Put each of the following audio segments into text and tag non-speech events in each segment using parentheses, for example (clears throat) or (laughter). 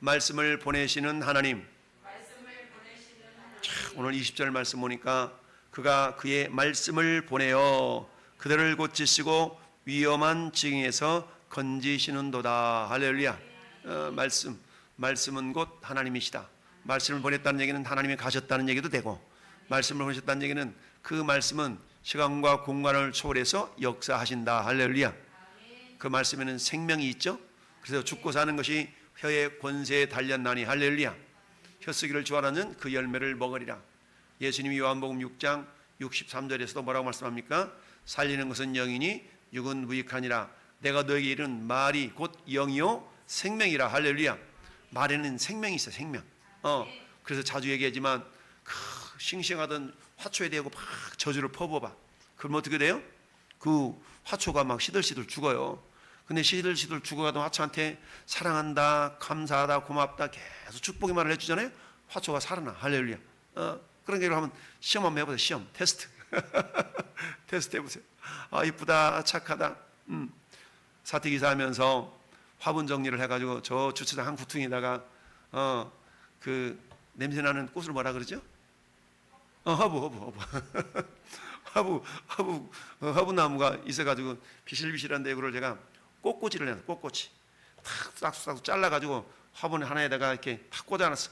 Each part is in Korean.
말씀을 보내시는 하나님. 참, 오늘 20절 말씀 보니까 그가 그의 말씀을 보내어 그들을 고치시고 위험한 징에서 건지시는도다. 할렐루야. 어, 말씀, 말씀은 곧 하나님이시다. 말씀을 보냈다는 얘기는 하나님이 가셨다는 얘기도 되고, 말씀을 보내셨다는 얘기는 그 말씀은 시간과 공간을 초월해서 역사하신다. 할렐루야. 그 말씀에는 생명이 있죠. 그래서 죽고 사는 것이 혀의 권세에 달렸나니 할렐루야. 혀 쓰기를 좋아하는 그 열매를 먹으리라. 예수님이 요한복음 6장 63절에서도 뭐라고 말씀합니까? 살리는 것은 영이니 육은 무익하니라. 내가 너에게 이른 말이 곧 영이요 생명이라 할렐루야. 말에는 생명이 있어 생명. 어 그래서 자주 얘기하지만 그 싱싱하던 화초에 대고 막 저주를 퍼부어봐. 그럼 어떻게 돼요? 그 화초가 막 시들시들 죽어요. 근데 시들시들 죽어가던 화초한테 사랑한다, 감사하다, 고맙다 계속 축복의 말을 해주잖아요. 화초가 살아나. 할렐루야. 어, 그런 게 한번 시험 한번 해보세요. 시험 테스트. (laughs) 테스트 해보세요. 아 이쁘다, 착하다. 음. 사택 이사 하면서 화분 정리를 해가지고 저 주차장 한 구퉁에다가 어 그 냄새 나는 꽃을 뭐라 그러죠? 어 허브 허브 허브 (laughs) 허브 허브 어, 허브 나무가 있어가지고 비실비실한데 그걸 제가 꽃꽂이를 해서 꽃꽂이 탁 싹싹 잘라가지고 화분 하나에다가 이렇게 탁 꽂아놨어.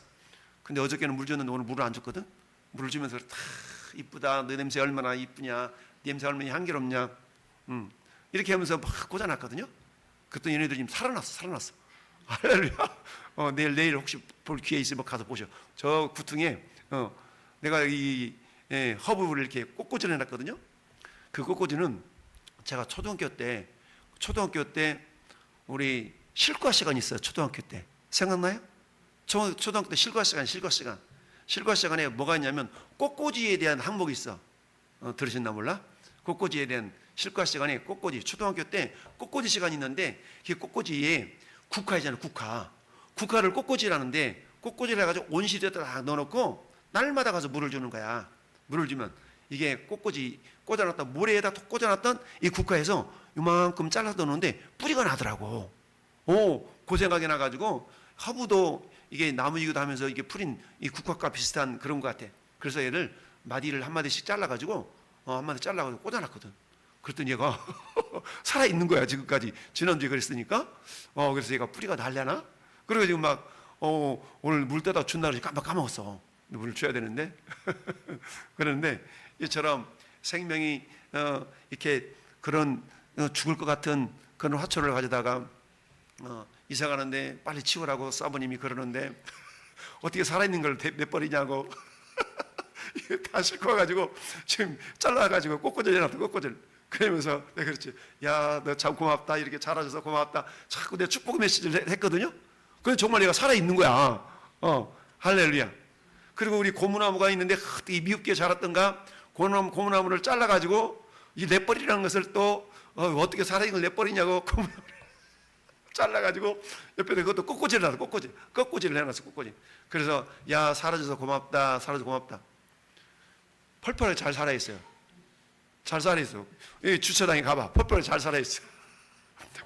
근데 어저께는 물 줬는데 오늘 물을 안 줬거든. 물을 주면서 탁 이쁘다. 너 냄새 얼마나 이쁘냐. 네 냄새 얼마나 향기롭냐. 음 이렇게 하면서 막 꽂아놨거든요. 그랬더니 얘네들이 지금 살아났어, 살아났어. (laughs) 할렐루야. 어, 내일 내일 혹시 볼 기회 있으면 가서 보셔. 저 구퉁에 어, 내가 이 예, 허브를 이렇게 꽃꽂이를 해놨거든요. 그 꽃꽂이는 제가 초등학교 때 초등학교 때 우리 실과 시간 있어요. 초등학교 때 생각나요? 초, 초등학교 때 실과 시간, 실과 시간, 실과 시간에 뭐가 있냐면 꽃꽂이에 대한 항목이 있어. 어, 들으셨나 몰라? 꽃꽂이에 대한 실과 시간에 꽃꽂이 초등학교 때 꽃꽂이 시간이 있는데 그 꽃꽂이에 국화이잖아요. 국화. 국화를 꽃꽂이라는데 꽃꽂이를 해가지고 온실에다 딱 넣어놓고 날마다 가서 물을 주는 거야. 물을 주면 이게 꽃꽂이 꽂아놨다 모래에다 꽂아놨던 이 국화에서 이만큼 잘라서 넣는데 뿌리가 나더라고. 오, 고생하게 나가지고 허브도 이게 나무이기도 하면서 이게 풀인 이 국화과 비슷한 그런 것 같아. 그래서 얘를 마디를 한 마디씩 잘라가지고 어, 한 마디 잘라가지고 꽂아놨거든. 그랬더니 얘가 (laughs) 살아 있는 거야 지금까지 지난주에 그랬으니까. 어, 그래서 얘가 뿌리가 날려나? 그리고 지금 막 어, 오늘 물 떠다 준다 깜빡 까먹었어. 물을 줘야 되는데. (laughs) 그런데 이처럼 생명이 어, 이렇게 그런 어, 죽을 것 같은 그런 화초를 가져다가 어, 이사 가는데 빨리 치우라고 사부님이 그러는데 (laughs) 어떻게 살아있는 걸 내버리냐고. (laughs) 다 싣고 와가지고 지금 잘라가지고 해놨다 꽃꽂이 그러면서 내가 그랬지. 야 너 참 고맙다. 이렇게 잘하셔서 고맙다. 자꾸 내 축복 메시지를 했거든요. 그래서 정말 얘가 살아있는 거야. 어 할렐루야. 그리고 우리 고무나무가 있는데 이 미흡게 자랐던가 고무나무, 고무나무를 잘라가지고 이 넷버리라는 것을 또 어, 떻게 살아있는 걸 넷버리냐고 (laughs) 고무나무를 잘라가지고 옆에 그것도 꽃꽂이를 해놨어 꽃꽂이. 꽃꽂이를 해놨어 꽃꽂이. 그래서 야 사라져서 고맙다 사라져서 고맙다. 펄펄 잘 살아있어요. 잘 살아있어. 이 주차장에 가봐. 펄펄 잘 살아있어.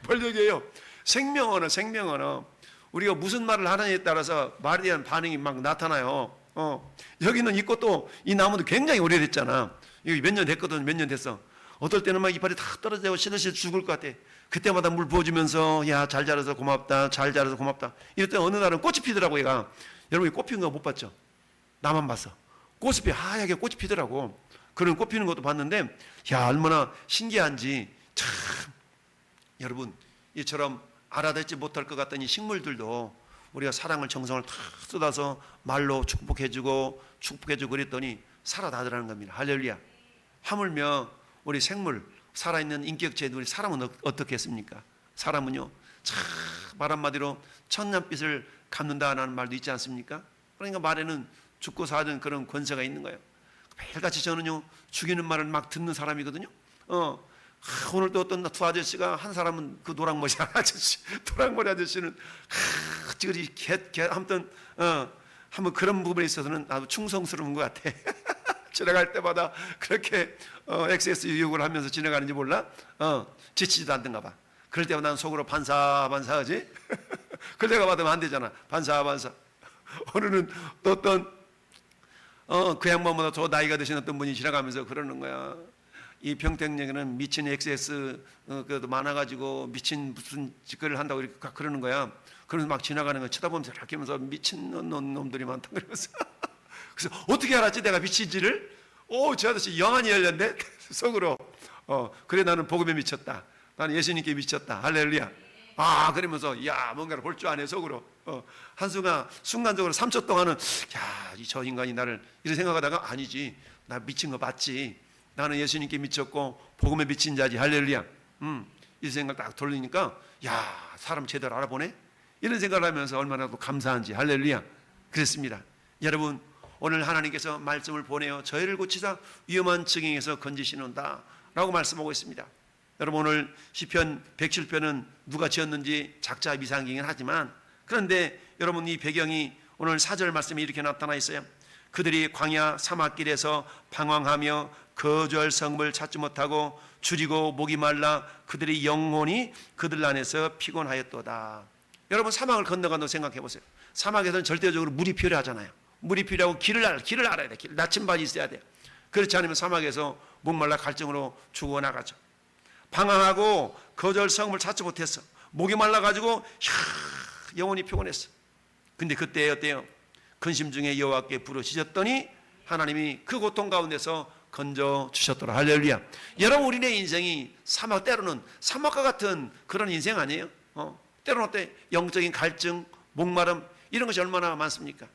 벌떡이에요. 생명 언어 생명 언어 우리가 무슨 말을 하느냐에 따라서 말에 대한 반응이 막 나타나요 어, 여기는 이 꽃도 이 나무도 굉장히 오래됐잖아. 여기 몇년 됐거든, 몇 년 됐어. 어떨 때는 막 이빨이 다 떨어지고 시들시들 죽을 것 같아. 그때마다 물 부어주면서 야 잘 자라서 고맙다, 잘 자라서 고맙다. 이럴 때 어느 날은 꽃이 피더라고 얘가. 여러분이 꽃 피는 거 못 봤죠? 나만 봤어. 꽃이 피 하얗게 꽃이 피더라고. 그런 꽃 피는 것도 봤는데 야 얼마나 신기한지 참 여러분 이처럼 알아듣지 못할 것 같던 이 식물들도 우리가 사랑을 정성을 다 쏟아서 말로 축복해주고 축복해주고 그랬더니 살아나더라는 겁니다. 할렐루야. 하물며 우리 생물 살아있는 인격체도 우리 사람은 어- 어떻게 했습니까? 사람은요, 참말 한마디로 천년빛을 갚는다는 말도 있지 않습니까? 그러니까 말에는 죽고 사는 그런 권세가 있는 거예요. 매일같이 저는요 죽이는 말을 막 듣는 사람이거든요. 어, 아, 오늘 또 어떤 두 아저씨가 한 사람은 그 노랑머리 (laughs) 아저씨, 노랑머리 아저씨는 아, 찌그리 개, 개, 아무튼 어, 한번 그런 부분에 있어서는 나도 충성스러운 것 같아. (laughs) 지나갈 때마다 그렇게 어, XS 유혹을 하면서 지나가는지 몰라. 어, 지치지도 않던가 봐. 그럴 때마다 난 속으로 반사 반사하지. (laughs) 그대가 받으면 안 되잖아. 반사 반사. (laughs) 오늘은 또 어떤 어, 그 양반보다 더 나이가 드신 어떤 분이 지나가면서 그러는 거야. 이 평택역에는 미친 XS 어, 그도 많아가지고 미친 무슨 짓거리를 한다고 이렇게 막 그러는 거야. 그래서 막 지나가는 거 쳐다보면서 이렇게 하면서 미친 놈, 놈들이 많다 그러면서 (laughs) 그래서 어떻게 알았지 내가 미친지를? 오, 저 아저씨 영안이 열렸네 (laughs) 속으로. 어, 그래 나는 복음에 미쳤다. 나는 예수님께 미쳤다. 할렐루야. 아, 그러면서 야 뭔가를 볼 줄 아네 속으로. 어, 한순간 순간적으로 3초 동안은 야, 이저 인간이 나를 이런 생각하다가 아니지. 나 미친 거 봤지. 나는 예수님께 미쳤고 복음에 미친 자지. 할렐루야. 음, 이 생각 딱 돌리니까 야, 사람 제대로 알아보네. 이런 생각을 하면서 얼마나 또 감사한지. 할렐루야. 그랬습니다. 여러분, 오늘 하나님께서 말씀을 보내어 저희를 고치사 위험한 증행에서 건지시는다. 라고 말씀하고 있습니다. 여러분 오늘 시편 107편은 누가 지었는지 작자 미상이긴 하지만 그런데 여러분 이 배경이 오늘 사절 말씀에 이렇게 나타나 있어요. 그들이 광야 사막길에서 방황하며 거절 성을 찾지 못하고 줄이고 목이 말라 그들의 영혼이 그들 안에서 피곤하였도다. 여러분 사막을 건너간다고 생각해 보세요. 사막에서는 절대적으로 물이 필요하잖아요. 물이 필요하고 길을 알 길을 알아야 돼. 길, 나침반이 있어야 돼. 그렇지 않으면 사막에서 목말라 갈증으로 죽어 나가죠. 방황하고 거절 성을 찾지 못했어. 목이 말라 가지고 영혼이 피곤했어. 근데 그때 어때요? 근심 중에 여호와께 부르시셨더니 하나님이 그 고통 가운데서 건져 주셨더라. 할렐루야. 여러분 우리네 인생이 사막 때로는 사막과 같은 그런 인생 아니에요? 어? 때로는 어때? 영적인 갈증, 목마름 이런 것이 얼마나 많습니까?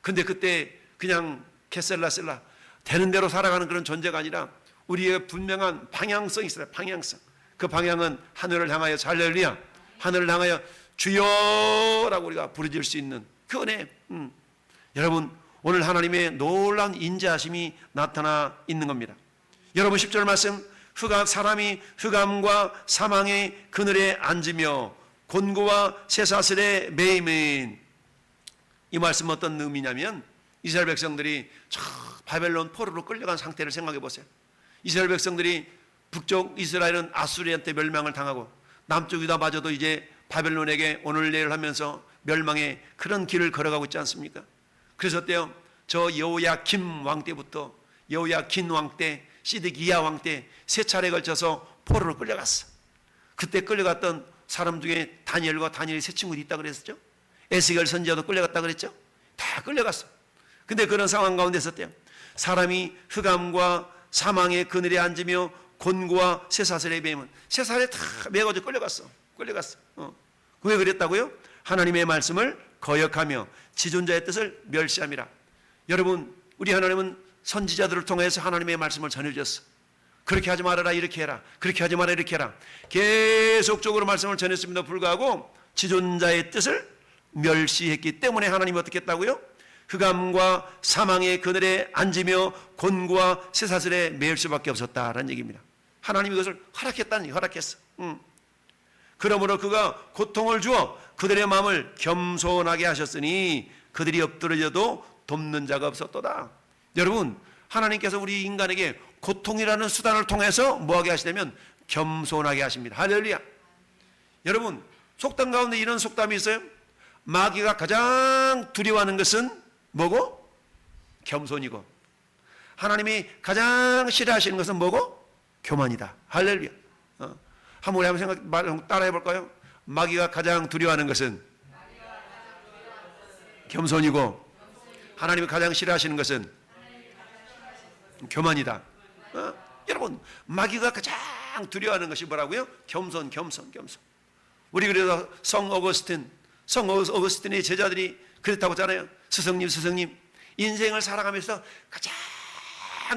근데 그때 그냥 캐셀라셀라 되는 대로 살아가는 그런 존재가 아니라 우리의 분명한 방향성이 있어요. 방향성. 그 방향은 하늘을 향하여 잘렐루야. 하늘을 향하여 주여라고 우리가 부르질 수 있는 그 은혜. 음. 여러분 오늘 하나님의 놀라운 인자하심이 나타나 있는 겁니다. 여러분 10절 말씀 흑암 사람이 흑암과 사망의 그늘에 앉으며 곤고와 쇠사슬에 매임은 이 말씀 어떤 의미냐면 이스라엘 백성들이 저 바벨론 포로로 끌려간 상태를 생각해 보세요. 이스라엘 백성들이 북쪽 이스라엘은 아수리한테 멸망을 당하고 남쪽 유다마저도 이제 바벨론에게 오늘 내일 하면서 멸망의 그런 길을 걸어가고 있지 않습니까? 그래서 어때요? 저 여호야 김 왕 때부터 여호야 긴 왕 때, 시드기야 왕 때 세 차례 걸쳐서 포로로 끌려갔어. 그때 끌려갔던 사람 중에 다니엘과 다니엘의 세 친구도 있다 그랬었죠. 에스겔 선지자도 끌려갔다 그랬죠. 다 끌려갔어. 근데 그런 상황 가운데 있었대요. 사람이 흑암과 사망의 그늘에 앉으며 곤고와 쇠사슬에 매면 쇠사슬에 다 매가지고 끌려갔어. 끌려갔어. 어. 왜 그랬다고요? 하나님의 말씀을 거역하며 지존자의 뜻을 멸시함이라. 여러분, 우리 하나님은 선지자들을 통해서 하나님의 말씀을 전해주셨어. 그렇게 하지 말아라, 이렇게 해라. 그렇게 하지 마라, 이렇게 해라. 계속적으로 말씀을 전했음에도 불구하고 지존자의 뜻을 멸시했기 때문에 하나님이 어떻게 했다고요? 흑암과 사망의 그늘에 앉으며 곤고와 쇠사슬에 매일 수밖에 없었다라는 얘기입니다. 하나님이 그것을 허락했다니 허락했어. 응. 그러므로 그가 고통을 주어 그들의 마음을 겸손하게 하셨으니 그들이 엎드려져도 돕는 자가 없었도다. 여러분, 하나님께서 우리 인간에게 고통이라는 수단을 통해서 뭐하게 하시냐면 겸손하게 하십니다. 할렐루야. 여러분, 속담 가운데 이런 속담이 있어요. 마귀가 가장 두려워하는 것은 뭐고? 겸손이고. 하나님이 가장 싫어하시는 것은 뭐고? 교만이다. 할렐루야. 어. 한번 우리 한번 생각, 말, 따라해 볼까요? 마귀가 가장 두려워하는 것은 겸손이고, 하나님이 가장 싫어하시는 것은 교만이다. 어? 여러분, 마귀가 가장 두려워하는 것이 뭐라고요? 겸손, 겸손, 겸손. 우리 그래서 성 어거스틴, 성 어거스틴의 제자들이 그랬다고 하잖아요. 스승님, 스승님, 인생을 살아가면서 가장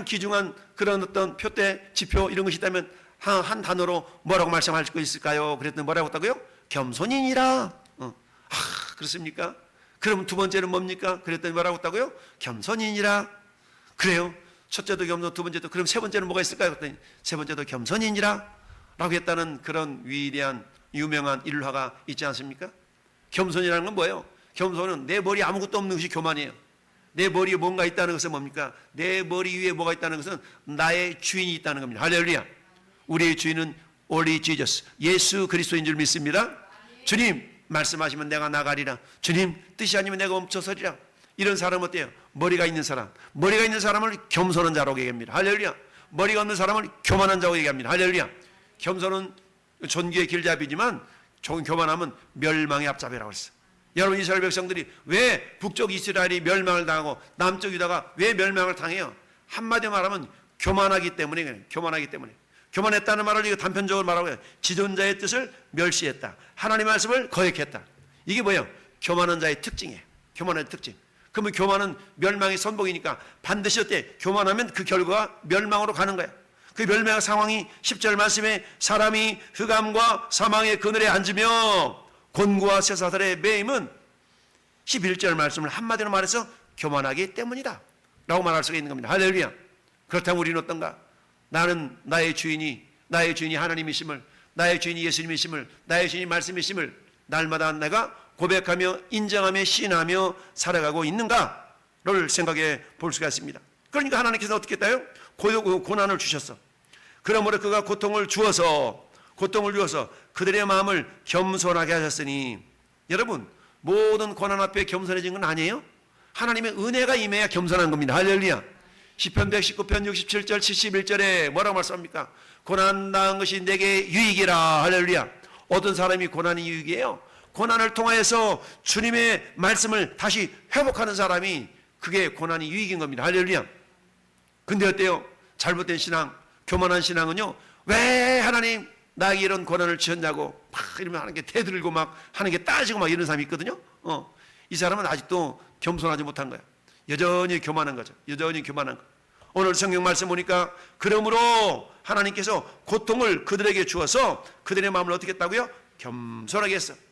귀중한 그런 어떤 표대, 지표 이런 것이 있다면 한, 한 단어로 뭐라고 말씀할 수 있을까요? 그랬더니 뭐라고 했다고요? 겸손인이라. 어. 아, 그렇습니까? 그럼 두 번째는 뭡니까? 그랬더니 뭐라고 했다고요? 겸손인이라. 그래요. 첫째도 겸손, 두 번째도 그럼 세 번째는 뭐가 있을까요? 그랬더니 세 번째도 겸손인이라. 라고 했다는 그런 위대한 유명한 일화가 있지 않습니까? 겸손이라는 건 뭐예요? 겸손은 내 머리 아무것도 없는 것이 교만이에요. 내 머리에 뭔가 있다는 것은 뭡니까? 내 머리 위에 뭐가 있다는 것은 나의 주인이 있다는 겁니다. 할렐루야. 우리의 주인은 only Jesus. 예수 그리스도인 줄 믿습니다. 주님, 말씀하시면 내가 나가리라. 주님 뜻이 아니면 내가 멈춰서리라. 이런 사람 어때요? 머리가 있는 사람. 머리가 있는 사람을 겸손한 자라고 얘기합니다. 할렐루야. 머리가 없는 사람을 교만한 자라고 얘기합니다. 할렐루야. 겸손은 존귀의 길잡이지만 종 교만하면 멸망의 앞잡이라고 했어. 여러분 이스라엘 백성들이 왜 북쪽 이스라엘이 멸망을 당하고 남쪽 유다가 왜 멸망을 당해요? 한마디로 말하면 교만하기 때문에. 교만하기 때문에. 교만했다는 말을 이거 단편적으로 말하고 요 지존자의 뜻을 멸시했다. 하나님의 말씀을 거역했다. 이게 뭐예요? 교만한 자의 특징이에요. 교만한 특징. 그러면 교만은 멸망의 선봉이니까 반드시 어때? 교만하면 그 결과가 멸망으로 가는 거야. 그 멸망의 상황이 10절 말씀에 사람이 흑암과 사망의 그늘에 앉으며 곤고와 쇠사슬의 매임은 11절 말씀을 한마디로 말해서 교만하기 때문이다. 라고 말할 수가 있는 겁니다. 할렐루야. 그렇다면 우리는 어떤가? 나는 나의 주인이, 나의 주인이 하나님이심을, 나의 주인이 예수님이심을, 나의 주인이 말씀이심을 날마다 내가 고백하며 인정하며 신하며 살아가고 있는가를 생각해 볼 수가 있습니다. 그러니까 하나님께서 어떻게 했다요? 고- 고난을 주셨어. 그러므로 그가 고통을 주어서 고통을 주어서 그들의 마음을 겸손하게 하셨으니 여러분 모든 고난 앞에 겸손해진 건 아니에요? 하나님의 은혜가 임해야 겸손한 겁니다. 할렐루야. 시편 119편 67절 71절에 뭐라고 말씀합니까? 고난 당한 것이 내게 유익이라. 할렐루야. 어떤 사람이 고난이 유익이에요? 고난을 통하여서 주님의 말씀을 다시 회복하는 사람이 그게 고난이 유익인 겁니다. 할렐루야. 근데 어때요? 잘못된 신앙, 교만한 신앙은요. 왜 하나님 나에게 이런 고난을 주셨냐고 막 이러면 하는 게 대들고 막 하는 게 따지고 막 이런 사람이 있거든요. 어. 이 사람은 아직도 겸손하지 못한 거야. 여전히 교만한 거죠. 여전히 교만한 거. 오늘 성경 말씀 보니까 그러므로 하나님께서 고통을 그들에게 주어서 그들의 마음을 어떻게 했다고요? 겸손하게 했어.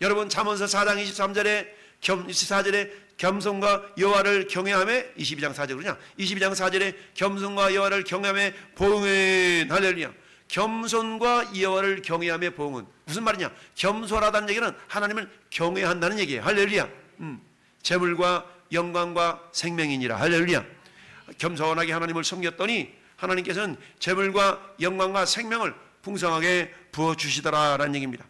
여러분 잠언서 4장 23절에 겸 24절에 겸손과 여호와를 경외함에 22장 4절이냐? 22장 4절에 겸손과 여호와를 경외함에 보응은 할렐루야. 겸손과 여호와를 경외함의 보응은 무슨 말이냐? 겸손하다는 얘기는 하나님을 경외한다는 얘기예요. 할렐루야. 음. 재물과 영광과 생명이니라. 할렐루야. 겸손하게 하나님을 섬겼더니 하나님께서는 재물과 영광과 생명을 풍성하게 부어 주시더라라는 얘기입니다.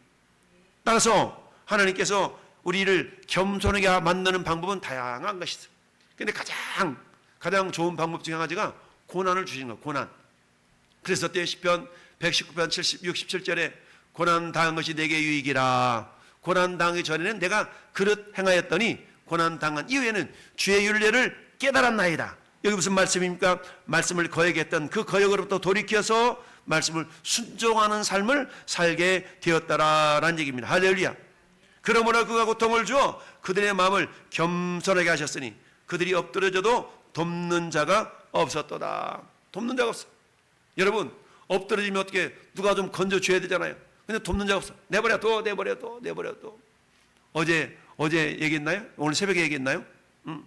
따라서 하나님께서 우리를 겸손하게 만드는 방법은 다양한 것이죠. 근데 가장 가장 좋은 방법 중에 한 가지가 고난을 주시는 거예요. 고난. 그래서 때 시편 119편 70, 67절에 고난 당한 것이 내게 유익이라. 고난 당하기 전에는 내가 그릇 행하였더니 고난 당한 이후에는 주의 윤례를 깨달았나이다. 여기 무슨 말씀입니까? 말씀을 거역했던 그 거역으로부터 돌이켜서 말씀을 순종하는 삶을 살게 되었다라는 얘기입니다. 할렐루야. 그러므로 그가 고통을 주어 그들의 마음을 겸손하게 하셨으니 그들이 엎드려져도 돕는 자가 없었도다. 돕는 자가 없어. 여러분 엎드려지면 어떻게 누가 좀 건져 줘야 되잖아요. 근데 돕는 자가 없어. 내버려 둬, 내버려 둬, 내버려 둬. 어제 어제 얘기했나요? 오늘 새벽에 얘기했나요? 응.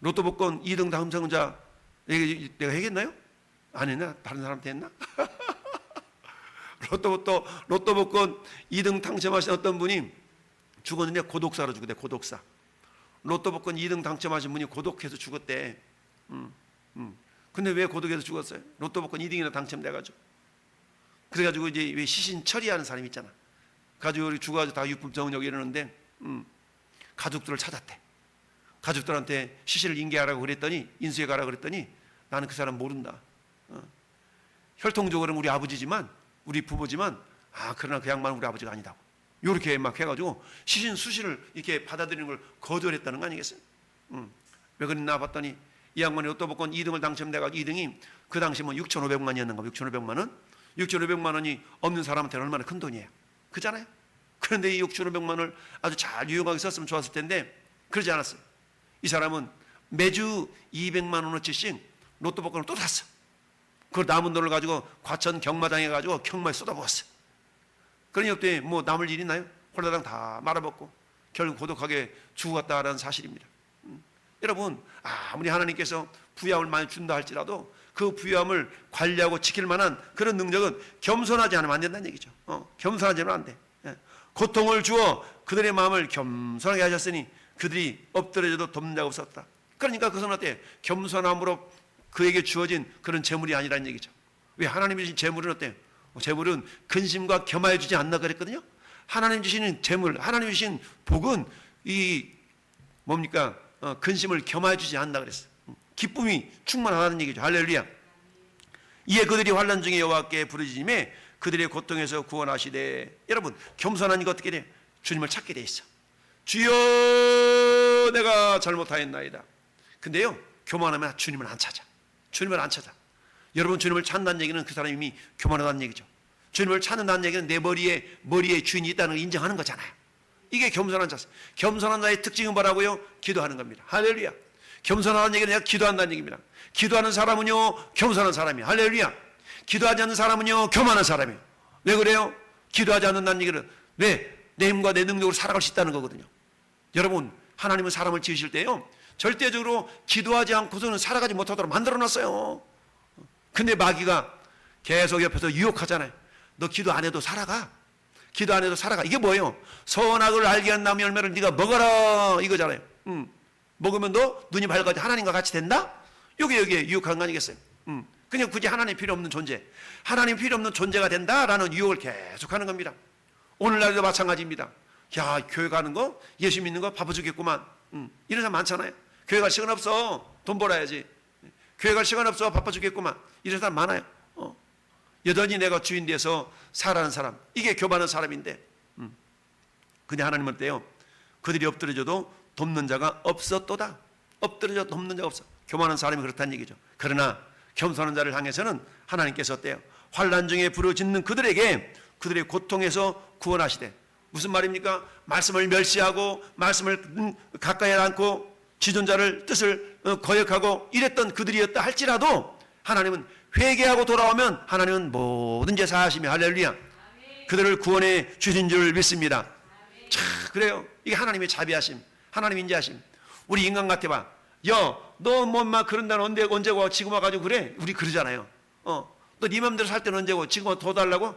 로또 복권 2등 당첨자 얘기 내가 얘기했나요? 안 했나? 다른 사람한테 했나? 로또 복권 2등 당첨하신 어떤 분이 죽었는데 고독사로 죽었대. 고독사. 로또 복권 2등 당첨하신 분이 고독해서 죽었대. 음, 음. 근데 왜 고독해서 죽었어요? 로또 복권 2등이나 당첨돼가지고. 그래가지고 이제 왜 시신 처리하는 사람 있잖아. 가족이 죽어가지고 다 유품 정력 이러는데 음, 가족들을 찾았대. 가족들한테 시신을 인계하라고 그랬더니 인수해 가라 그랬더니 나는 그 사람 모른다. 어. 혈통적으로는 우리 아버지지만 우리 부모지만 아 그러나 그 양반은 우리 아버지가 아니다고. 요렇게 막 해가지고 시신 수신을 이렇게 받아들이는 걸 거절했다는 거 아니겠어요? 음. 왜 그랬나 봤더니 이 양반이 로또 복권 2등을 당첨돼가지고 2등이 그 당시 뭐 6,500만이었는가 6,500만 원? 6,500만 원이 없는 사람한테는 얼마나 큰 돈이에요. 그잖아요. 그런데 이 6,500만 원을 아주 잘 유용하게 썼으면 좋았을 텐데 그러지 않았어요. 이 사람은 매주 200만 원어치씩 로또 복권을 또 샀어. 그 남은 돈을 가지고 과천 경마장에 가지고 경마에 쏟아부었어. 그러니 그때 뭐 남을 일 있나요? 홀라당 다 말아먹고 결국 고독하게 죽어갔다라는 사실입니다. 음. 여러분 아무리 하나님께서 부양을 많이 준다 할지라도 그 부양을 관리하고 지킬 만한 그런 능력은 겸손하지 않으면 안 된다는 얘기죠. 어, 겸손하지 않으면 안 돼. 예. 고통을 주어 그들의 마음을 겸손하게 하셨으니 그들이 엎드려져도 돕는 자가 없었다. 그러니까 그것은 어때? 겸손함으로 그에게 주어진 그런 재물이 아니라는 얘기죠. 왜 하나님이 주신 재물은 어때? 재물은 근심과 겸하여 주지 않나 그랬거든요. 하나님 주시는 재물, 하나님 주신 복은 이 뭡니까 어, 근심을 겸하여 주지 않는다 그랬어. 기쁨이 충만하다는 얘기죠. 할렐루야. 이에 그들이 환란 중에 여호와께 부르짖음에 그들의 고통에서 구원하시되 여러분 겸손한 이가 어떻게 돼? 주님을 찾게 돼 있어. 주여 내가 잘못하였나이다. 근데요 교만하면 주님을 안 찾아. 주님을 안 찾아. 여러분 주님을 찾는다는 얘기는 그 사람이 이미 교만하다는 얘기죠. 주님을 찾는다는 얘기는 내 머리에 머리에 주인이 있다는 걸 인정하는 거잖아요. 이게 겸손한 자세. 겸손한 자의 특징은 뭐라고요? 기도하는 겁니다. 할렐루야. 겸손하다는 얘기는 내가 기도한다는 얘기입니다. 기도하는 사람은요 겸손한 사람이에요. 할렐루야. 기도하지 않는 사람은요 교만한 사람이에요. 왜 그래요? 기도하지 않는다는 얘기는 왜? 내 힘과 내 능력으로 살아갈 수 있다는 거거든요. 여러분 하나님은 사람을 지으실 때요 절대적으로 기도하지 않고서는 살아가지 못하도록 만들어 놨어요. 근데 마귀가 계속 옆에서 유혹하잖아요. 너 기도 안 해도 살아가. 기도 안 해도 살아가. 이게 뭐예요? 선악을 알게 한 나무 열매를 네가 먹어라 이거잖아요. 음. 먹으면 너 눈이 밝아지 하나님과 같이 된다? 요게 여기에 유혹한 거 아니겠어요? 음. 그냥 굳이 하나님 필요 없는 존재, 하나님 필요 없는 존재가 된다라는 유혹을 계속하는 겁니다. 오늘날도 마찬가지입니다. 야 교회 가는 거, 예수 믿는 거 바빠 죽겠구만. 음. 이런 사람 많잖아요. 교회 갈 시간 없어. 돈 벌어야지. 교회 갈 시간 없어. 바빠 죽겠구만. 이런 사람 많아요. 어. 여전히 내가 주인 돼서 살아가는 사람. 이게 교만한 사람인데. 음. 근데 하나님은 때요. 그들이 엎드려져도 돕는 자가 없었도다. 엎드려져 돕는 자가 없어. 교만한 사람이 그렇다는 얘기죠. 그러나 겸손한 자를 향해서는 하나님께서 어때요? 환란 중에 부르짖는 그들에게 그들의 고통에서 구원하시되 무슨 말입니까? 말씀을 멸시하고 말씀을 음, 가까이 않고 지존자를 뜻을 어, 거역하고 이랬던 그들이었다 할지라도 하나님은 회개하고 돌아오면 하나님은 뭐든지 사하시며 할렐루야 그들을 구원해 주신 줄 믿습니다. 참 그래요. 이게 하나님의 자비하심, 하나님 인자하심. 우리 인간 같아봐. 야, 너뭐막 그런 날은 언제 언제고 지금 와 가지고 그래? 우리 그러잖아요. 어, 너네 맘대로 살 때는 언제고 지금 와더 달라고?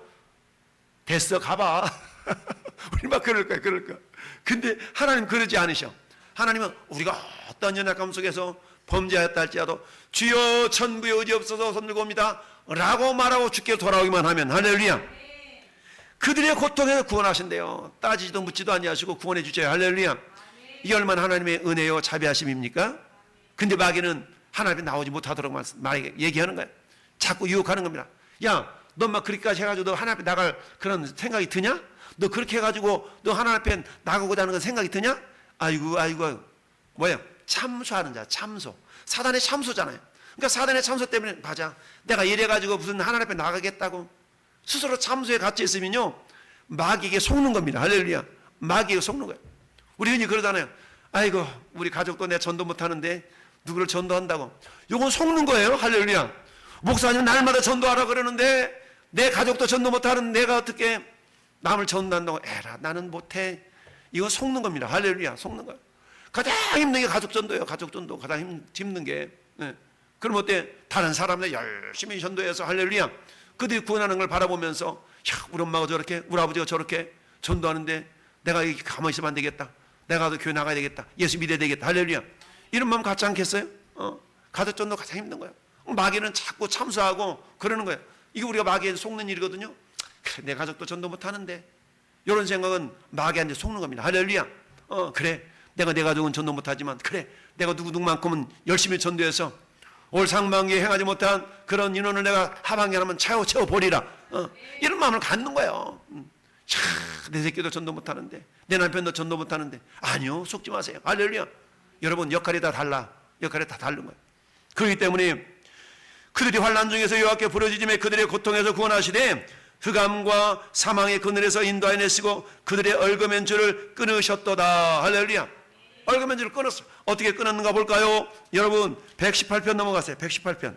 됐어, 가 봐. (laughs) 우리 막 그럴 거야, 그럴 거야. 근데 하나님 그러지 않으셔. 하나님은 우리가 어떤 연약함 속에서 범죄하였다 할지라도 주여 천부의 의지 없어서 손들고 옵니다. 라고 말하고 주께 돌아오기만 하면 할렐루야. 그들의 고통에서 구원하신대요. 따지지도 묻지도 아니하시고 구원해 주세요. 할렐루야. 이 얼마나 하나님의 은혜요 자비하심입니까? 근데 마귀는 하나님이 나오지 못하도록 말 얘기하는 거예요. 자꾸 유혹하는 겁니다. 야, 너막 그렇게까지 해가지고 너 하나님 앞에 나갈 그런 생각이 드냐? 너 그렇게 해가지고 너 하나님 앞에 나가고자 하는 건 생각이 드냐? 아이고, 아이고, 뭐야? 참소하는 자, 참소. 사단의 참소잖아요. 그러니까 사단의 참소 때문에 맞아. 내가 이래가지고 무슨 하나님 앞에 나가겠다고 스스로 참소에 갇혀 있으면요 마귀에게 속는 겁니다. 할렐루야. 마귀에게 속는 거예요. 우리 흔히 그러잖아요. 아이고 우리 가족도 내 전도 못 하는데 누구를 전도한다고. 요건 속는 거예요. 할렐루야. 목사님 날마다 전도하라 그러는데 내 가족도 전도 못 하는 내가 어떻게 남을 전도한다고 에라 나는 못해. 이거 속는 겁니다. 할렐루야. 속는 거예요. 가장 힘든 게 가족 전도예요. 가족 전도 가장 힘, 힘든 게. 네. 그럼 어때? 다른 사람들 열심히 전도해서 할렐루야. 그들이 구원하는 걸 바라보면서 야, 우리 엄마가 저렇게 우리 아버지가 저렇게 전도하는데 내가 이렇게 가만히 있으면 안 되겠다. 내가 도 교회 나가야 되겠다. 예수 믿어야 되겠다. 할렐루야. 이런 마음 갖지 않겠어요? 어. 가족 전도 가장 힘든 거예요. 마귀는 자꾸 참수하고 그러는 거예요. 이게 우리가 마귀에 속는 일이거든요. 내 가족도 전도 못 하는데. 이런 생각은 마귀한테 속는 겁니다. 할렐루야. 어, 그래. 내가 내 가족은 전도 못 하지만, 그래. 내가 누구 누구만큼은 열심히 전도해서 올 상반기에 행하지 못한 그런 인원을 내가 하반기에 하면 채워 채워 버리라. 어, 이런 마음을 갖는 거예요. 음. 차, 내 새끼도 전도 못 하는데, 내 남편도 전도 못 하는데. 아니요, 속지 마세요. 할렐루야. 여러분, 역할이 다 달라. 역할이 다 다른 거예요. 그렇기 때문에 그들이 환란 중에서 여호와께 부르짖음에 그들의 고통에서 구원하시되 흑암과 사망의 그늘에서 인도하여내시고 그들의 얼거맨 줄을 끊으셨도다. 할렐루야. 얼거맨 줄을 끊었어. 어떻게 끊었는가 볼까요? 여러분 118편 넘어가세요. 118편.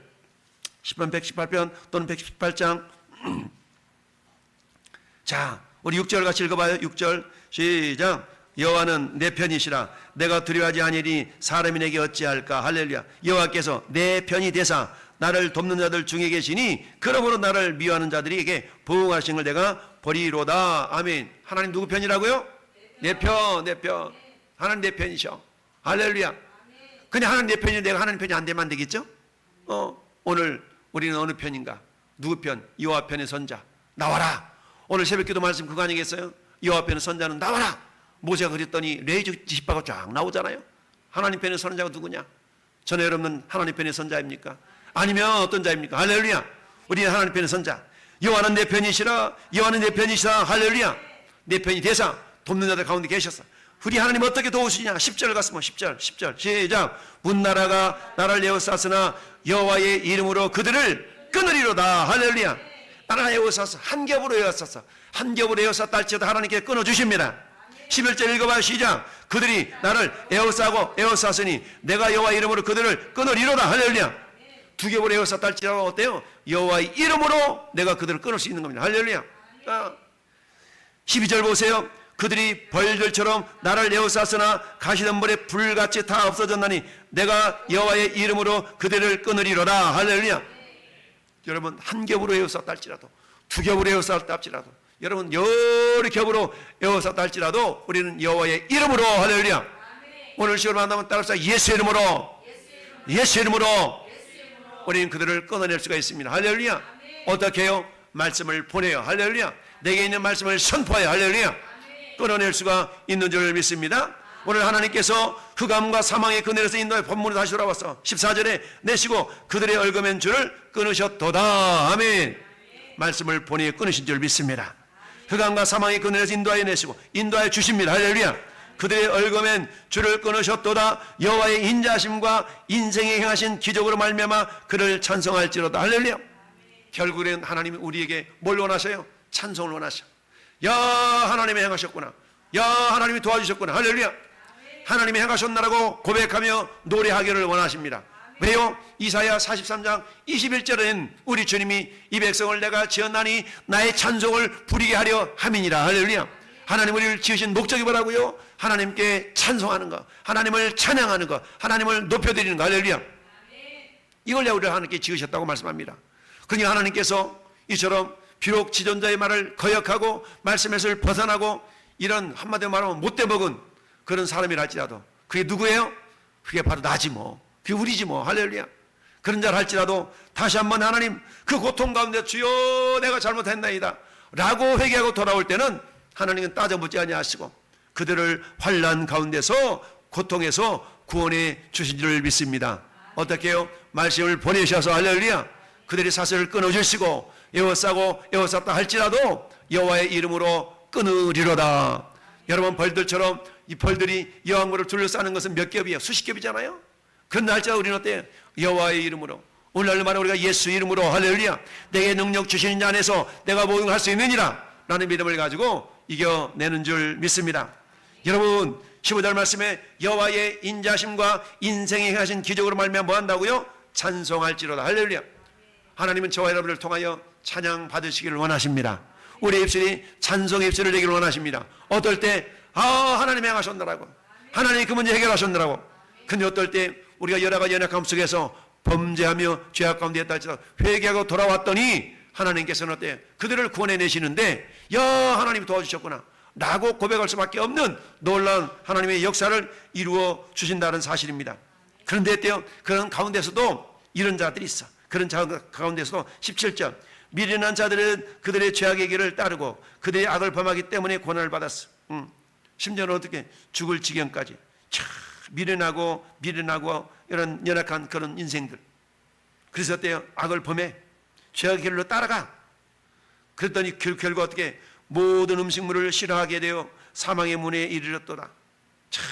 10편 118편 또는 118장. (clears throat) 자, 우리 6절 같이 읽어봐요. 6절 시작. 여호와는 내 편이시라 내가 두려워하지 아니니 사람이 내게 어찌할까 할렐루야 여호와께서 내 편이 되사 나를 돕는 자들 중에 계시니 그러므로 나를 미워하는 자들에게 보응하신 걸 내가 버리로다 아멘 하나님 누구 편이라고요? 내 편 내 편 하나님 내 편이셔 할렐루야 근데 하나님 내 편이 내가 하나님 편이 안 되면 안 되겠죠? 어 오늘 우리는 어느 편인가 누구 편? 여호와 편의 선자 나와라 오늘 새벽기도 말씀 그거 아니겠어요? 여호와 앞에는 선자는 나와라. 모세가 그랬더니 레이저 지파가 쫙 나오잖아요. 하나님 편의 선자가 누구냐? 전에 여러분은 하나님 편의 선자입니까? 아니면 어떤 자입니까? 할렐루야. 우리는 하나님 편의 선자. 여호와는 내 편이시라. 여호와는 내 편이시라. 할렐루야. 내 편이 대사 돕는 자들 가운데 계셨어. 우리 하나님 어떻게 도우시냐? 10절 갔으면 10절, 10절. 시작. 문나라가 나를 에워쌌으나 여호와의 이름으로 그들을 끊으리로다. 할렐루야. 나라가 에워쌌어. 한 겹으로 에워쌌어. 한 겹으로 에워쌌다 할지라도 하나님께 끊어 주십니다. 11절 읽어봐요. 시작. 그들이 나를 에워싸고 에워쌌으니 내가 여호와 이름으로 그들을 끊으리로다. 할렐루야. 두 겹으로 에워쌌다 할지라도 어때요? 여호와의 이름으로 내가 그들을 끊을 수 있는 겁니다. 할렐루야. 아. 12절 보세요. 그들이 벌들처럼 나를 에워쌌으나 가시덤불에 불같이 다 없어졌나니 내가 여호와의 이름으로 그들을 끊으리로다. 할렐루야. 여러분 한 겹으로 에워쌌다 할지라도 두 겹으로 에워쌌다 할지라도 여러분 여러 겹으로 에워쌌다 할지라도 우리는 여호와의 이름으로 할렐루야. 오늘 시간을 만나면 따라서 예수 이름으로 예수 이름으로 우리는 그들을 끊어낼 수가 있습니다. 할렐루야. 어떻게 해요? 말씀을 보내요. 할렐루야. 내게 있는 말씀을 선포해요. 할렐루야. 끊어낼 수가 있는 줄 믿습니다. 오늘 하나님께서 흑암과 사망의 그늘에서 인도의 본문으로 다시 돌아왔어. 14절에 내시고 그들의 얽어맨 줄을 끊으셨도다. 아멘. 말씀을 보내 끊으신 줄 믿습니다. 흑암과 사망의 그늘에서 인도하여 내시고 인도하여 주십니다. 할렐루야. 그들의 얽어맨 줄을 끊으셨도다. 여호와의 인자심과 인생에 행하신 기적으로 말미암아 그를 찬송할지로다. 할렐루야. 결국엔 하나님이 우리에게 뭘 원하셔요? 찬송을 원하셔. 야 하나님이 행하셨구나. 야 하나님이 도와주셨구나. 할렐루야. 하나님이 행하셨나라고 고백하며 노래하기를 원하십니다. 왜요? 이사야 43장 21절엔 우리 주님이 이 백성을 내가 지었나니 나의 찬송을 부리게 하려 함이니라. 할렐루야. 하나님 우리를 지으신 목적이 뭐라고요? 하나님께 찬송하는 거, 하나님을 찬양하는 거, 하나님을 높여드리는 거. 할렐루야. 이걸 우리를 하나님께 지으셨다고 말씀합니다. 그러니 하나님께서 이처럼 비록 지존자의 말을 거역하고 말씀에서 벗어나고 이런 한마디로 말하면 못돼 먹은 그런 사람이랄지라도 그게 누구예요? 그게 바로 나지 뭐. 그게 우리지 뭐. 할렐루야. 그런 자 할지라도 다시 한번 하나님 그 고통 가운데 주여 내가 잘못했나이다. 라고 회개하고 돌아올 때는 하나님은 따져 묻지 아니하시고 그들을 환란 가운데서 고통에서 구원해 주신 줄 믿습니다. 어떻게 해요? 말씀을 보내셔서 할렐루야. 그들의 사슬을 끊어주시고 에워싸고 에워쌌다 할지라도 여호와의 이름으로 끊으리로다. 여러분 벌들처럼 이 벌들이 여왕물을 둘러싸는 것은 몇 겹이에요? 수십 겹이잖아요. 그런 날짜 우리는 어때요? 여호와의 이름으로 오늘날 말에 우리가 예수 이름으로 할렐루야 내게 능력 주시는 자 안에서 내가 모든 걸 할 수 있느니라 라는 믿음을 가지고 이겨내는 줄 믿습니다. 여러분 15절 말씀에 여호와의 인자심과 인생에 행하신 기적으로 말미암아 뭐 한다고요? 찬송할지로다 할렐루야 하나님은 저와 여러분을 통하여 찬양 받으시기를 원하십니다. 우리 입술이 찬송의 입술을 내기를 원하십니다. 어떨 때, 아, 하나님 행하셨느라고. 하나님이 그 문제 해결하셨느라고. 근데 어떨 때 우리가 가지 연약함 속에서 범죄하며 죄악 가운데 있다 할지라도 회개하고 돌아왔더니 하나님께서는 어때? 그들을 구원해 내시는데, 야, 하나님이 도와주셨구나. 라고 고백할 수밖에 없는 놀라운 하나님의 역사를 이루어 주신다는 사실입니다. 그런데 어때요? 그런 가운데서도 이런 자들이 있어. 그런 자 가운데서도 17절 미련한 자들은 그들의 죄악의 길을 따르고 그들의 악을 범하기 때문에 고난을 받았어. 음. 심지어는 어떻게 죽을 지경까지 참 미련하고 미련하고 이런 연약한 그런 인생들. 그래서 어때요? 악을 범해 죄악의 길로 따라가. 그랬더니 결, 결국 어떻게 모든 음식물을 싫어하게 되어 사망의 문에 이르렀도다. 참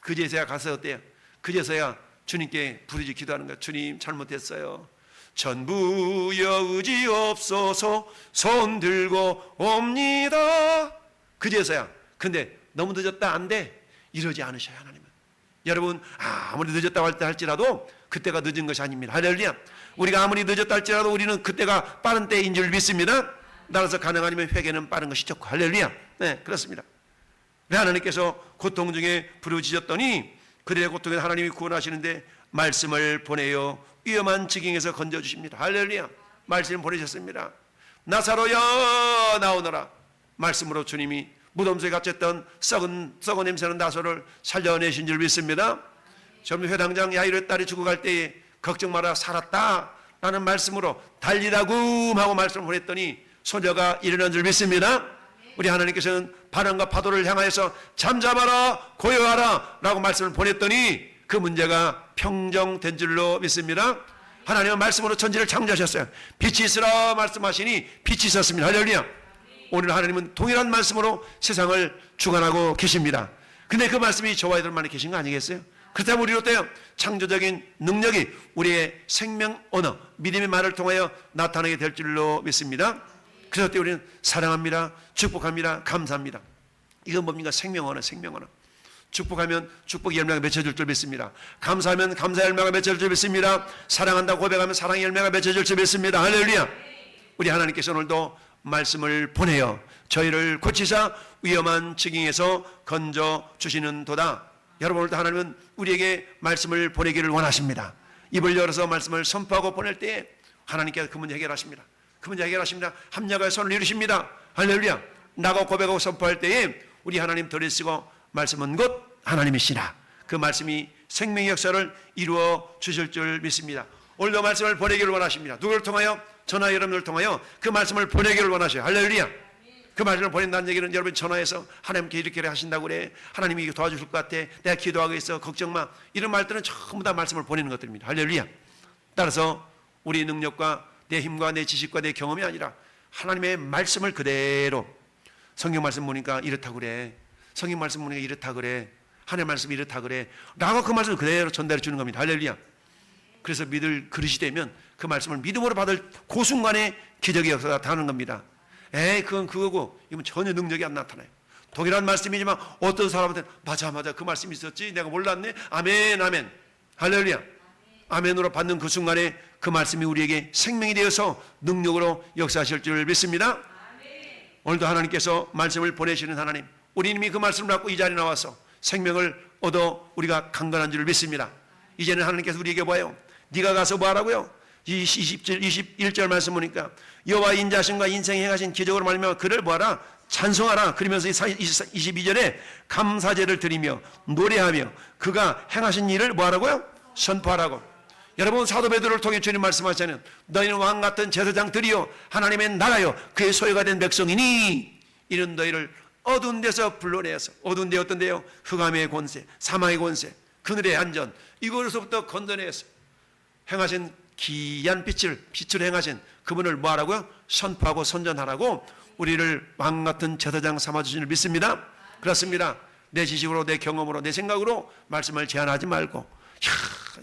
그제서야 가서 어때요? 그제서야 주님께 부르짖 기도하는 거야. 주님 잘못했어요. 전부 여의지 없어서 손 들고 옵니다. 그제서야. 근데 너무 늦었다 안 돼. 이러지 않으셔요 하나님은. 여러분 아무리 늦었다고 할 때 할지라도 그때가 늦은 것이 아닙니다. 할렐루야. 우리가 아무리 늦었다 할지라도 우리는 그때가 빠른 때인 줄 믿습니다. 따라서 가능하면 회개는 빠른 것이 좋고 할렐루야. 네 그렇습니다. 왜 하나님께서 고통 중에 부르짖었더니 그들의 고통에 하나님이 구원하시는데 말씀을 보내요 위험한 지경에서 건져 주십니다. 할렐루야. 말씀 보내셨습니다. 나사로야 나오너라. 말씀으로 주님이 무덤 속에 갇혔던 썩은 썩은 냄새는 나사로를 살려내신 줄 믿습니다. 젊은 회당장 야이르 딸이 죽어갈 때에 걱정 마라 살았다 라는 말씀으로 달리다구 하고 말씀을 보냈더니 소녀가 일어난 줄 믿습니다. 우리 하나님께서는 바람과 파도를 향하여서 잠잠하라 고요하라 라고 말씀을 보냈더니 그 문제가 평정된 줄로 믿습니다 하나님은 말씀으로 천지를 창조하셨어요 빛이 있으라 말씀하시니 빛이 있었습니다 할렐루야 오늘 하나님은 동일한 말씀으로 세상을 주관하고 계십니다 근데 그 말씀이 저와 여러분만에 계신 거 아니겠어요? 그렇다면 우리 어때요? 창조적인 능력이 우리의 생명 언어, 믿음의 말을 통하여 나타나게 될 줄로 믿습니다. 그래서 때 우리는 사랑합니다. 축복합니다. 감사합니다. 이건 뭡니까? 생명 언어, 생명 언어. 축복하면 축복 열매가 맺혀질 줄 믿습니다. 감사하면 감사 열매가 맺혀질 줄 믿습니다. 사랑한다고 고백하면 사랑의 열매가 맺혀질 줄 믿습니다. 할렐루야. 우리 하나님께서 오늘도 말씀을 보내어 저희를 고치사 위험한 지경에서 건져 주시는 도다. 여러분 오늘도 하나님은 우리에게 말씀을 보내기를 원하십니다. 입을 열어서 말씀을 선포하고 보낼 때 하나님께서 그 문제 해결하십니다. 그 문제 해결하십니다. 합력하여 손을 이루십니다. 할렐루야. 나가 고백하고 선포할 때에 우리 하나님 들을 쓰고 말씀은 곧 하나님이시라. 그 말씀이 생명의 역사를 이루어 주실 줄 믿습니다. 오늘도 말씀을 보내기를 원하십니다. 누구를 통하여? 전화 여러분을 통하여 그 말씀을 보내기를 원하셔요. 할렐루야. 그 말씀을 보낸다는 얘기는 여러분 전화해서 하나님께 이렇게 하신다고 그래. 하나님이 도와주실 것 같아. 내가 기도하고 있어. 걱정 마. 이런 말들은 전부 다 말씀을 보내는 것들입니다. 할렐루야. 따라서 우리 능력과 내 힘과 내 지식과 내 경험이 아니라 하나님의 말씀을 그대로 성경 말씀 보니까 이렇다 그래. 성경 말씀 보니까 이렇다 그래. 하나님 말씀이 이렇다 그래. 라고 그 말씀을 그대로 전달해 주는 겁니다. 할렐루야. 그래서 믿을 그릇이 되면 그 말씀을 믿음으로 받을 그 순간에 기적의 역사가 나타나는 겁니다. 에이, 그건 그거고, 이건 전혀 능력이 안 나타나요. 동일한 말씀이지만 어떤 사람한테 맞아, 맞아, 그 말씀이 있었지? 내가 몰랐네? 아멘, 아멘. 할렐루야. 아멘으로 받는 그 순간에 그 말씀이 우리에게 생명이 되어서 능력으로 역사하실 줄 믿습니다. 오늘도 하나님께서 말씀을 보내시는 하나님, 우리 이미 그 말씀을 갖고 이 자리에 나와서 생명을 얻어 우리가 강건한 줄 믿습니다. 이제는 하나님께서 우리에게 봐요. 네가 가서 뭐 하라고요? 20절, 21절 말씀 보니까 여호와 인자신과 인생에 행하신 기적으로 말미암아 그를 뭐하라? 찬송하라. 그러면서 22절에 감사제를 드리며 노래하며 그가 행하신 일을 뭐하라고요? 선포하라고. 여러분 사도 베드로를 통해 주님 말씀하시는 너희는 왕 같은 제사장들이요 하나님의 나라요 그의 소유가 된 백성이니 이런 너희를 어두운 데서 불러내서 어두운 데 어떤 데요? 흑암의 권세 사망의 권세 그늘의 안전 이곳에서부터 건져내서 행하신 기이한 빛을 빛을 행하신 그분을 뭐하라고요? 선포하고 선전하라고 우리를 왕 같은 제사장 삼아 주시는 믿습니다. 그렇습니다. 내 지식으로 내 경험으로 내 생각으로 말씀을 제한하지 말고 야,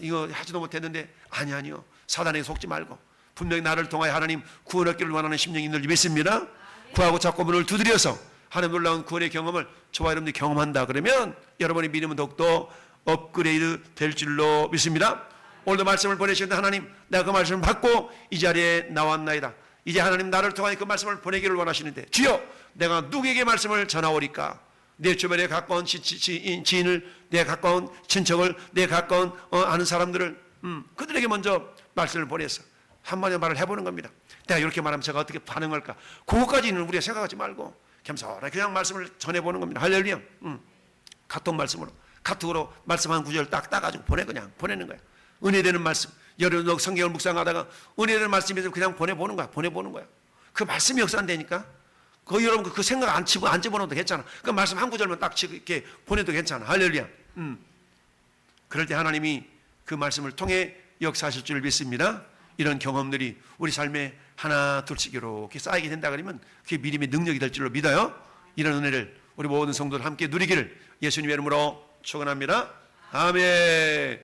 이거 하지도 못했는데 아니 아니요. 사단에게 속지 말고 분명히 나를 통하여 하나님 구원 얻기를 원하는 심령이 있는지 믿습니다. 구하고 찾고 문을 두드려서 하나님 놀라운 구원의 경험을 저와 여러분들이 경험한다 그러면 여러분의 믿음은 더욱더 업그레이드 될 줄로 믿습니다. 오늘도 말씀을 보내시는데 하나님 내가 그 말씀을 받고 이 자리에 나왔나이다. 이제 하나님 나를 통하여 그 말씀을 보내기를 원하시는데 주여 내가 누구에게 말씀을 전하오리까 내 주변에 가까운 지, 지, 지인을 내 가까운 친척을 내 가까운 어, 아는 사람들을 음, 그들에게 먼저 말씀을 보내서 한마디 말을 해보는 겁니다. 내가 이렇게 말하면 제가 어떻게 반응할까? 그것까지는 우리가 생각하지 말고 겸손하게 그냥 말씀을 전해보는 겁니다. 할렐루야. 음, 카톡 말씀으로 카톡으로 말씀 한 구절 딱 따가지고 보내 그냥 보내는 거야. 은혜되는 말씀. 여러분 성경을 묵상하다가 은혜되는 말씀이 그냥 보내보는 거야. 보내보는 거야. 그 말씀이 역사한다니까. 그 여러분 그 생각 안 치고 안 집어넣어도 괜찮아. 그 말씀 한 구절만 딱 치고 이렇게 보내도 괜찮아. 할렐루야. 음. 그럴 때 하나님이 그 말씀을 통해 역사하실 줄 믿습니다. 이런 경험들이 우리 삶에 하나 둘씩 이렇게 쌓이게 된다 그러면 그게 믿음의 능력이 될 줄로 믿어요. 이런 은혜를 우리 모든 성도들 함께 누리기를 예수님의 이름으로 축원합니다. 아멘.